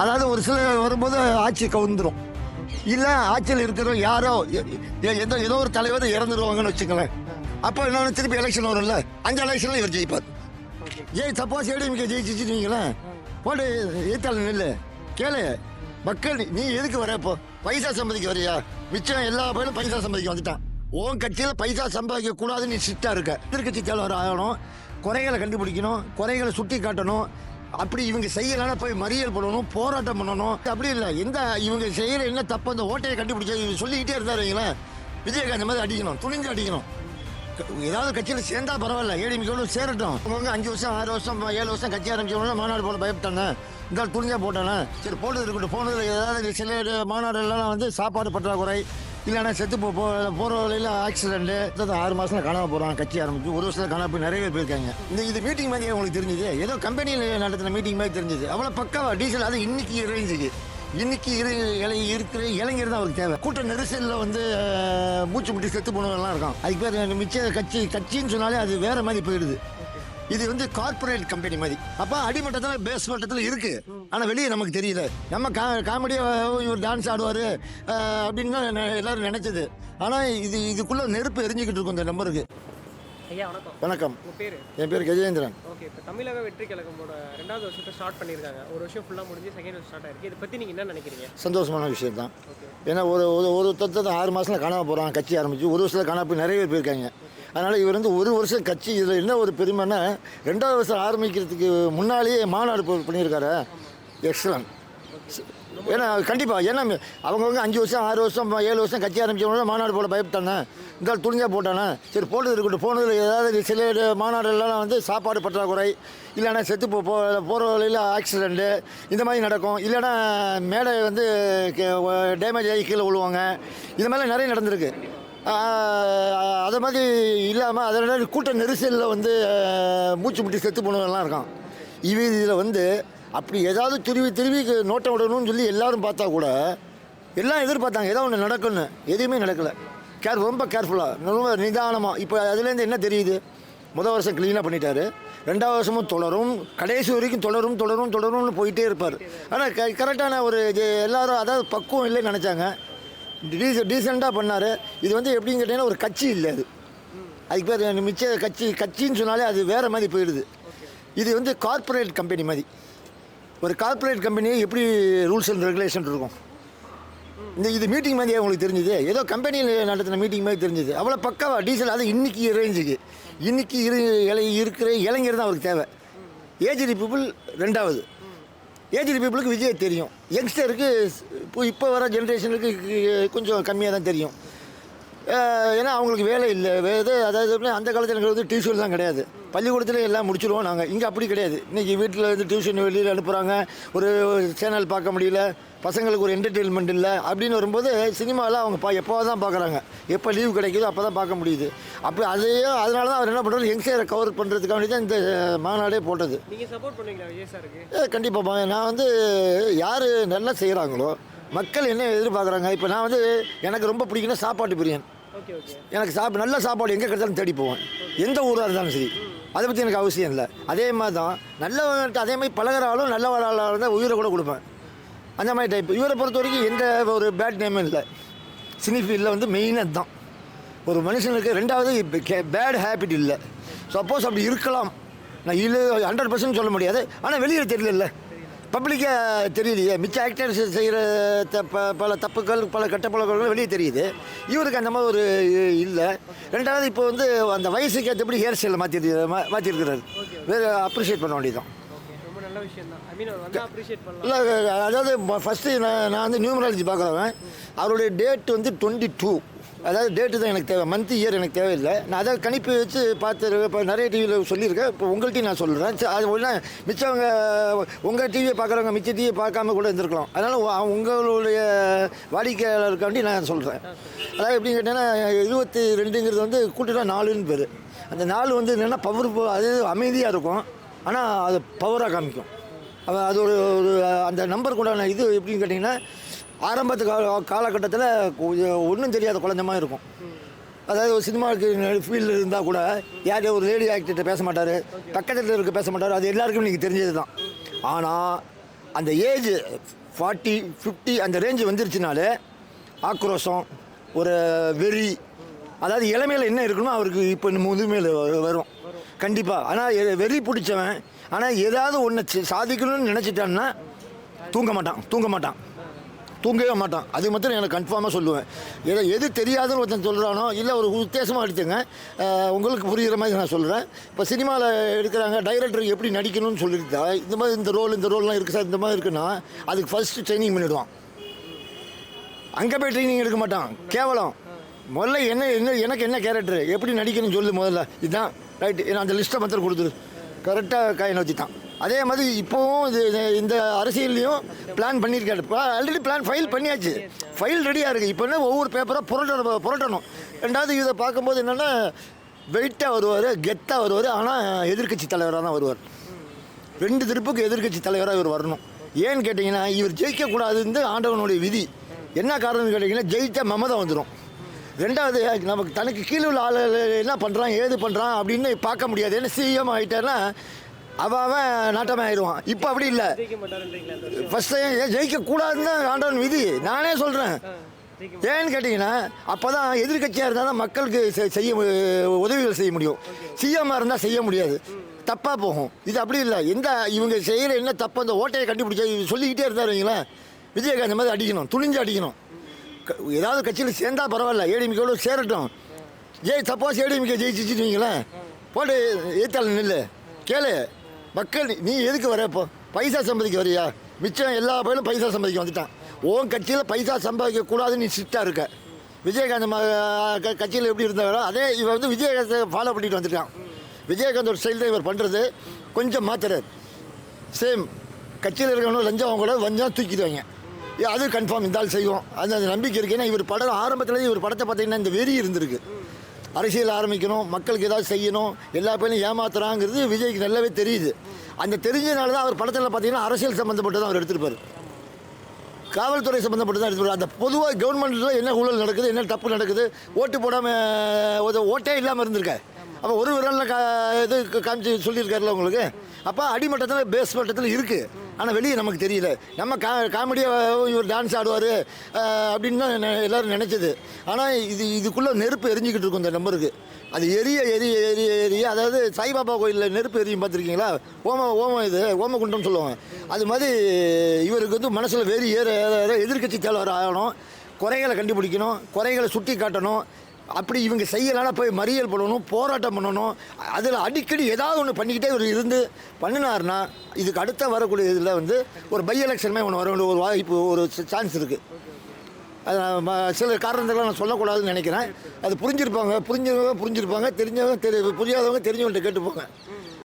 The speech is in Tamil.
அதாவது ஒரு சில வரும்போது ஆட்சி கவுந்துரும். இல்லை ஆட்சியில் இருக்கிறவங்க யாரோ எ- எ- ஏதோ ஏதோ ஒரு தலைவர் இறந்துருவாங்கன்னு வச்சுக்கலேன் அப்போ என்ன திருப்பி எலெக்ஷன் வரும்ல? அஞ்சு எலெக்ஷனில் இவர் ஜெயிப்பார். ஜெய் சப்போஸ் ஏடிஎம்கே ஜெயிச்சிச்சுங்களேன் போட்டு ஏத்தாள் நெல்லு கேளு. மக்கள் நீ- எதுக்கு வர இப்போ? பைசா சம்பாதிக்க வரியா? மிச்சம் எல்லா பேரும் பைசா சம்பாதிக்க வந்துட்டான். உன் கட்சியில் பைசா சம்பாதிக்க கூடாதுன்னு நீ ஸ்ட்ரிக்டா இருக்க. எதிர்கட்சி தலைவர் ஆகணும். குறைகளை கண்டுபிடிக்கணும். குறைகளை சுட்டி காட்டணும் அப்படி இவங்க செய்யலைன்னா போய் மறியல் பண்ணணும் போராட்டம் பண்ணணும். அப்படி இல்லை. எந்த இவங்க செய்யற என்ன தப்பு அந்த ஓட்டையை கண்டுபிடிச்சா இவங்க சொல்லிக்கிட்டே இருந்தாருங்களா விஜயகாந்த் மாதிரி அடிக்கணும் துணிஞ்சு அடிக்கணும். ஏதாவது கட்சியில் சேர்ந்தா பரவாயில்ல. ஏடிமிக்கோட சேரட்டும். அவங்க அஞ்சு வருஷம் ஆறு வருஷம் ஏழு வருஷம் கட்சி ஆரம்பிச்சவங்க மாநாடு போல பயப்பட்டாங்க. இந்த துணிஞ்சா போட்டானே? சரி போட்டது இருக்கட்டும். போனதில் ஏதாவது சில மாநாடுலாம் வந்து சாப்பாடு பற்றாக்குறை இல்லைன்னா செத்து போ போகிற வழியில் ஆக்சிடென்ட்டு ஆக்சிடென்ட் ஆறு மாதத்தில் காணாமல் போறான் கட்சி ஆரம்பிச்சு ஒரு வருஷத்தில் காணாமல் போய் நிறைய பேர் போயிருக்காங்க. இந்த இது மீட்டிங் மாதிரி உங்களுக்கு தெரிஞ்சது? ஏதோ கம்பெனியில் நடத்தின மீட்டிங் மாதிரி தெரிஞ்சது. அவ்வளோ பக்காவா டீசல் அது இன்னைக்கு இறைஞ்சிக்கு இன்னைக்கு இரு இலை இருக்கிற இளைஞர் தான் அவருக்கு தேவை. கூட்ட நெரிசலில் வந்து மூச்சு முட்டி செத்து போனவங்கலாம் இருக்கான். அதுக்கு பேர் மிச்ச கட்சி கட்சின்னு சொன்னாலே அது வேற மாதிரி போயிடுது. இது வந்து கார்ப்பரேட் கம்பெனி மாதிரி. அப்போ அடிமட்டத்தில் பேஸ் மட்டத்தில் இருக்கு. ஆனால் வெளியே நமக்கு தெரியல. நம்ம கா காமெடியாக இவர் டான்ஸ் ஆடுவார். அப்படின்னு தான் எல்லாரும் நினைச்சது. ஆனால் இது இதுக்குள்ள நெருப்பு எரிஞ்சுக்கிட்டு இருக்கும் இந்த நம்பருக்கு. ஐயா வணக்கம். வணக்கம். பேர்? என் பேர் கஜேந்திரன். ஓகே இப்போ தமிழக வெற்றி கழகமோட ரெண்டாவது வருஷத்தை ஸ்டார்ட் பண்ணியிருக்காங்க. ஒரு வருஷம் ஃபுல்லாக முடிஞ்சு செகண்ட் வருஷம் ஸ்டார்ட் ஆயிருக்கு. இதை பற்றி நீங்கள் என்ன நினைக்கிறீங்க? சந்தோஷமான விஷயம் தான் ஏன்னா ஒரு ஒரு ஒரு தத்தை ஆறு மாதத்தில் காணாம போகிறான் கட்சி ஆரம்பிச்சு. ஒரு வருஷத்தில் காணாம போய் நிறைய பேர் போயிருக்காங்க. அதனால் இவர் வந்து ஒரு வருஷம் கட்சி இதில் என்ன ஒரு பெருமைன்னா ரெண்டாவது வருஷம் ஆரம்பிக்கிறதுக்கு முன்னாலேயே மாநாடு பண்ணியிருக்காரு. எக்ஸலன்ட் ஏன்னா கண்டிப்பாக ஏன்னா அவங்கவுங்க அஞ்சு வருஷம் ஆறு வருஷம் ஏழு வருஷம் கட்சி ஆரம்பிச்சவங்க மாநாடு போட பயப்பட்டானே? இந்த துணிஞ்சா போட்டானே? சரி போட்டது இருக்கட்டும். போனதில் ஏதாவது சில மாநாடுலாம் வந்து சாப்பாடு பற்றாக்குறை இல்லைன்னா செத்து போ போகிற வழியில் ஆக்சிடெண்ட்டு இந்த மாதிரி நடக்கும். இல்லைன்னா மேடை வந்து டேமேஜ் ஆகி கீழே விழுவாங்க. இது மாதிரிலாம் நிறைய நடந்திருக்கு. அதை மாதிரி இல்லாமல் அதனால கூட்ட நெரிசலில் வந்து மூச்சு முட்டி செத்து போனவெல்லாம் இருக்கான். இவ இதில் வந்து அப்படி ஏதாவது திருவி திருவி நோட்டம் விடணும்னு சொல்லி எல்லாரும் பார்த்தா கூட எல்லாம் எதிர்பார்த்தாங்க. ஏதோ ஒன்று நடக்குன்னு எதுவுமே நடக்கலை. கேர் ரொம்ப கேர்ஃபுல்லாக ரொம்ப நிதானமாக இப்போ அதுலேருந்து என்ன தெரியுது? முதல் வருஷம் க்ளீனாக பண்ணிட்டாரு. ரெண்டாவது வருஷமும் தொடரும். கடைசி வரைக்கும் தொடரும் தொடரும் தொடரும்னு போயிட்டே இருப்பார். ஆனால் க கரெக்டான ஒரு இது எல்லாரும் அதாவது பக்குவம் இல்லைன்னு நினச்சாங்க. டீச டீசெண்டாக பண்ணார். இது வந்து எப்படின்னு கேட்டிங்கன்னா ஒரு கட்சி இல்லை அது. அதுக்கு பேர் மிச்ச கட்சி கட்சின்னு சொன்னாலே அது வேறு மாதிரி போயிடுது. இது வந்து கார்ப்பரேட் கம்பெனி மாதிரி. ஒரு கார்ப்பரேட் கம்பெனி எப்படி ரூல்ஸ் அண்ட் ரெகுலேஷன் இருக்கும்? இந்த இது மீட்டிங் மாதிரி உங்களுக்கு தெரிஞ்சது. ஏதோ கம்பெனியில் நடத்தின மீட்டிங் மாதிரி தெரிஞ்சது. அவ்வளோ பக்காவா டீசல் அது இன்னைக்கு ரேஞ்சுக்கு இன்னைக்கு இரு இளை இருக்கிற இளைஞர் தான் அவருக்கு தேவை. ஏஜ்டு பீப்புள் ரெண்டாவது. ஏஜ்டு பீப்புளுக்கு விஜய் தெரியும். யங்ஸ்டருக்கு இப்போ இப்போ வர ஜென்ரேஷனுக்கு கொஞ்சம் கம்மியாக தான் தெரியும். ஏன்னா அவங்களுக்கு வேலை இல்லை. வேறு அதாவது அந்த காலத்தில் வந்து டியூஷன் தான் கிடையாது. பள்ளிக்கூடத்தில் எல்லாம் முடிச்சிருவோம் நாங்கள் இங்கே அப்படி கிடையாது. இன்றைக்கி வீட்டில் இருந்து டியூஷன் வெளியில் அனுப்புகிறாங்க ஒரு சேனல் பார்க்க முடியல. பசங்களுக்கு ஒரு என்டர்டெயின்மெண்ட் இல்லை. அப்படின்னு வரும்போது சினிமாவில் அவங்க பா எப்போ தான் பார்க்குறாங்க. எப்போ லீவ் கிடைக்குதோ அப்போ தான் பார்க்க முடியுது. அப்போ அதையும் அதனால தான் அவர் என்ன பண்ணுறாரு யங்ஸ்டரை கவர் பண்ணுறதுக்காண்டி தான் இந்த மாநாடே போட்டது. கண்டிப்பாப்பா நான் வந்து யார் நல்லா செய்கிறாங்களோ மக்கள் என்ன எதிர்பார்க்குறாங்க? இப்போ நான் வந்து எனக்கு ரொம்ப பிடிக்குன்னா சாப்பாட்டு பிரியன் எனக்கு சாப்பிட நல்ல சாப்பாடு எங்கே கிடைச்சாலும் தேடி போவேன். எந்த ஊராக இருந்தாலும் சரி. அதை பற்றி எனக்கு அவசியம் இல்லை. அதே மாதிரி தான் நல்லவன்ட்டு அதே மாதிரி பழகிறாலும் நல்லவராக இருந்தால் உயிரை கூட கொடுப்பேன். அந்த மாதிரி டைப் இவரை பொறுத்த வரைக்கும் எந்த ஒரு பேட் நேமும் இல்லை. சினி ஃபீல்டில் வந்து மெயினாக தான் ஒரு மனுஷனுக்கு ரெண்டாவது பேட் ஹேபிட் இல்லை. சப்போஸ் அப்படி இருக்கலாம். நான் இல்லை ஹண்ட்ரட் பர்சன்ட் சொல்ல முடியாது. ஆனால் வெளியில் தெரியல பப்ளிக்காக தெரியலையே மிச்ச ஆக்டர்ஸ் செய்கிற தப்ப பல தப்புகள் பல கெட்ட பழக்கங்கள் வெளியே தெரியுது. இவருக்கு அந்த மாதிரி ஒரு இல்லை. ரெண்டாவது இப்போ வந்து அந்த வயசுக்கு ஏற்றபடி ஹேர் ஸ்டைலை மாற்றி மாற்றிருக்கிறாரு வேறு அப்ரிஷியேட் பண்ண வேண்டியதான் தான் இல்லை அதாவது ஃபஸ்ட்டு நான் நான் வந்து நியூமராலஜி பார்க்குறவன். அவருடைய டேட் வந்து டுவெண்ட்டி டூ அதாவது டேட்டு தான் எனக்கு தேவை. மந்த் இயர் எனக்கு தேவையில்லை. நான் அதை கணிப்பு வச்சு பார்த்து இப்போ நிறைய டிவியில் சொல்லியிருக்கேன். இப்போ உங்கள்கிட்டையும் நான் சொல்கிறேன் அது ஒன்று மிச்சவங்க உங்கள் டிவியை பார்க்குறவங்க மிச்ச டிவியை பார்க்காம கூட இருந்திருக்கலாம். அதனால் உங்களுடைய வாடிக்கையாளருக்காண்டி நான் சொல்கிறேன் அதாவது எப்படின்னு கேட்டிங்கன்னா இருபத்தி ரெண்டுங்கிறது வந்து கூட்டினா நாலுன்னு பேர். அந்த நாலு வந்து என்னென்னா பவர் அது அமைதியாக இருக்கும். ஆனால் அது பவராக காமிக்கும். அது ஒரு ஒரு அந்த நம்பருக்கு உண்டான இது எப்படின்னு கேட்டிங்கன்னா ஆரம்பத்து கால காலகட்டத்தில் ஒன்றும் தெரியாத குழந்தை மாதிரி இருக்கும். அதாவது ஒரு சினிமாவுக்கு ஃபீல்டு இருந்தால் கூட யாரையும் ஒரு லேடி ஆக்டர்கிட்ட பேச மாட்டார் பக்கத்தில் இருக்க பேச மாட்டார் அது எல்லாருக்கும் நீங்கள் தெரிஞ்சது தான் ஆனால் அந்த ஏஜ் ஃபார்ட்டி ஃபிஃப்டி அந்த ரேஞ்சு வந்துருச்சுனாலே ஆக்ரோஷம் ஒரு வெறி அதாவது இளமையில் என்ன இருக்கணும் அவருக்கு இப்போ முதுமையில் வரும். கண்டிப்பாக ஆனால் வெறி பிடிச்சவன் ஆனால் ஏதாவது ஒன்று சாதிக்கணும்னு நினச்சிட்டான்னா தூங்க மாட்டான் தூங்க மாட்டான். தூங்கவே மாட்டான். அது மட்டும் எனக்கு கன்ஃபார்மாக சொல்லுவேன். எது எது தெரியாதுன்னு ஒருத்தன் சொல்கிறானோ இல்லை ஒரு உத்தேசமாக எடுத்துங்க. உங்களுக்கு புரிகிற மாதிரி நான் சொல்கிறேன் இப்போ சினிமாவில் எடுக்கிறாங்க டைரக்டர் எப்படி நடிக்கணும்னு சொல்லியிருந்தா இந்த மாதிரி இந்த ரோல் இந்த ரோல்லாம் இருக்குது சார் இந்த மாதிரி இருக்குன்னா அதுக்கு ஃபஸ்ட்டு ட்ரைனிங் பண்ணிவிடுவான் அங்கே போய் ட்ரைனிங் எடுக்க மாட்டான். கேவலம். முதல்ல என்ன என்ன எனக்கு என்ன கேரக்டர் எப்படி நடிக்கணும்னு சொல்லு முதல்ல. இதுதான். ரைட்டு நான் அந்த லிஸ்ட்டை மாத்திரம் கொடுத்துரு. கரெக்டாக கையில் வச்சுட்டான் அதே மாதிரி இப்போவும் இது இது- இந்த அரசியல்லையும் பிளான் பண்ணியிருக்காரு. இப்போ ஆல்ரெடி பிளான் ஃபைல் பண்ணியாச்சு. ஃபைல் ரெடியாக இருக்குது இப்போ என்ன ஒவ்வொரு பேப்பராக புரட்ட புரட்டணும் ரெண்டாவது இதை பார்க்கும்போது என்னென்னா வெயிட்டாக வருவார் கெத்தாக வருவார் ஆனால் எதிர்க்கட்சி தலைவராக தான் வருவார். ரெண்டு திருப்புக்கு எதிர்க்கட்சி தலைவராக இவர் வரணும். ஏன்னு கேட்டிங்கன்னா இவர் ஜெயிக்கக்கூடாதுன்னு ஆண்டவனுடைய விதி. என்ன காரணம்னு கேட்டிங்கன்னா ஜெயித்தா மமதை வந்துடும் ரெண்டாவது நமக்கு தனக்கு கீழே உள்ள ஆள் என்ன பண்ணுறான் ஏது பண்ணுறான் அப்படின்னு பார்க்க முடியாது. ஏன்னா சிஎம் ஆகிட்டேன்னா அவன் அவன் நாட்டமே ஆயிடுவான். இப்போ அப்படி இல்லை. ஜெயிக்க ஃபஸ்ட் டைம் ஜெயிக்கக்கூடாதுன்னு தான் ஆண்டவன் விதி. நானே சொல்கிறேன் ஏன்னு கேட்டிங்கன்னா அப்போ தான் எதிர்கட்சியாக இருந்தால் தான் மக்களுக்கு செ- செய்ய மு- உதவிகள் செய்ய முடியும். சிஎம்மாக இருந்தால் செய்ய முடியாது. தப்பாக போகும். இது அப்படி இல்லை. எந்த இவங்க செய்கிற என்ன தப்பு அந்த ஓட்டையை கண்டுபிடிச்சா சொல்லிக்கிட்டே இருந்தாருங்களா விஜயகாந்த் மாதிரி அடிக்கணும் துணிஞ்சு அடிக்கணும். க- ஏதாவது கட்சியில் சேர்ந்தால் பரவாயில்ல. ஏடிஎம்கேவோட சேரட்டும். ஜெய் சப்போஸ் ஏடிஎம்கே ஜெயிச்சிச்சுன்னு வைங்களேன். போட்டு ஏத்தாள் நில்லு. கேளு. மக்கள் நீ- எதுக்கு வர இப்போ? பைசா சம்பாதிக்க வரியா? மிச்சம் எல்லா பயிலும் பைசா சம்பாதிக்க வந்துட்டான். உன் கட்சியில் பைசா சம்பாதிக்க கூடாதுன்னு நீ ஸ்ட்ரிக்டாக இருக்க. விஜயகாந்த் ம- கட்சியில் எப்படி இருந்தாரோ அதே இவன் வந்து விஜயகாந்தை ஃபாலோ பண்ணிட்டு வந்துட்டான். விஜயகாந்தோட ஸ்டைல் தான் இவர் பண்ணுறது கொஞ்சம் மாத்துறாரு. சேம் கட்சியில் இருக்கிறவங்க லஞ்சம் அவங்க கூட வஞ்சம் தூக்கிடுவாங்க. ஏ, அது கன்ஃபார்ம் இந்த ஆள் செய்வோம். அந்த அந்த நம்பிக்கை இருக்கு. ஏன்னா இவர் படம் ஆரம்பத்தில் இவர் படத்தை பார்த்தீங்கன்னா இந்த வெறி இருந்திருக்கு. அரசியல் ஆரம்பிக்கணும் மக்களுக்கு ஏதாவது செய்யணும் எல்லா பேரும் ஏமாத்துறாங்கிறது விஜய்க்கு நல்லாவே தெரியுது. அந்த தெரிஞ்சதுனால தான் அவர் படத்தில் பார்த்தீங்கன்னா அரசியல் சம்மந்தப்பட்டு தான் அவர் எடுத்திருப்பாரு. காவல்துறை சம்மந்தப்பட்டு தான் எடுத்துருவார் அந்த பொதுவாக கவர்மெண்ட்டில் என்ன ஊழல் நடக்குது என்ன தப்பு நடக்குது ஓட்டு போடாமல் ஒரு ஓட்டே இல்லாமல் இருந்திருக்க. அப்போ ஒரு விரலில் கா இது காமிச்சு சொல்லியிருக்காருல உங்களுக்கு? அப்போ அடிமட்டத்தில் பேஸ் மட்டத்தில் இருக்குது ஆனால் வெளியே நமக்கு தெரியல. நம்ம கா காமெடியாக இவர் டான்ஸ் ஆடுவார் அப்படின்னு தான் எல்லோரும் நினச்சது. ஆனால் இது இதுக்குள்ளே நெருப்பு எரிஞ்சிக்கிட்டு இருக்கும் இந்த நம்பருக்கு அது எரிய எரிய எரிய எரிய அதாவது சாய்பாபா கோயிலில் நெருப்பு எரியும் பார்த்துருக்கீங்களா? ஓம ஓமம் இது ஓமகுண்டம்னு சொல்லுவாங்க. அது மாதிரி இவருக்கு வந்து மனசில் வெறி ஏற ஏற ஏற எதிர்க்கட்சி தலைவர் ஆகணும். குறைகளை கண்டுபிடிக்கணும். குறைகளை சுட்டி காட்டணும் அப்படி இவங்க செய்யலைன்னா போய் மறியல் பண்ணணும் போராட்டம் பண்ணணும். அதில் அடிக்கடி ஏதாவது ஒன்று பண்ணிக்கிட்டே இவர் இருந்து பண்ணினார்னா இதுக்கு அடுத்த வரக்கூடிய இதில் வந்து ஒரு பை எலெக்ஷனுமே ஒன்று வர ஒரு வாய்ப்பு ஒரு சான்ஸ் இருக்குது அது சில காரணத்துக்கெல்லாம் நான் சொல்லக்கூடாதுன்னு நினைக்கிறேன். அது புரிஞ்சிருப்பாங்க புரிஞ்சவங்க புரிஞ்சிருப்பாங்க தெரிஞ்சவங்க தெரி புரியாதவங்க தெரிஞ்சவங்கள்ட்ட கேட்டுப்போங்க.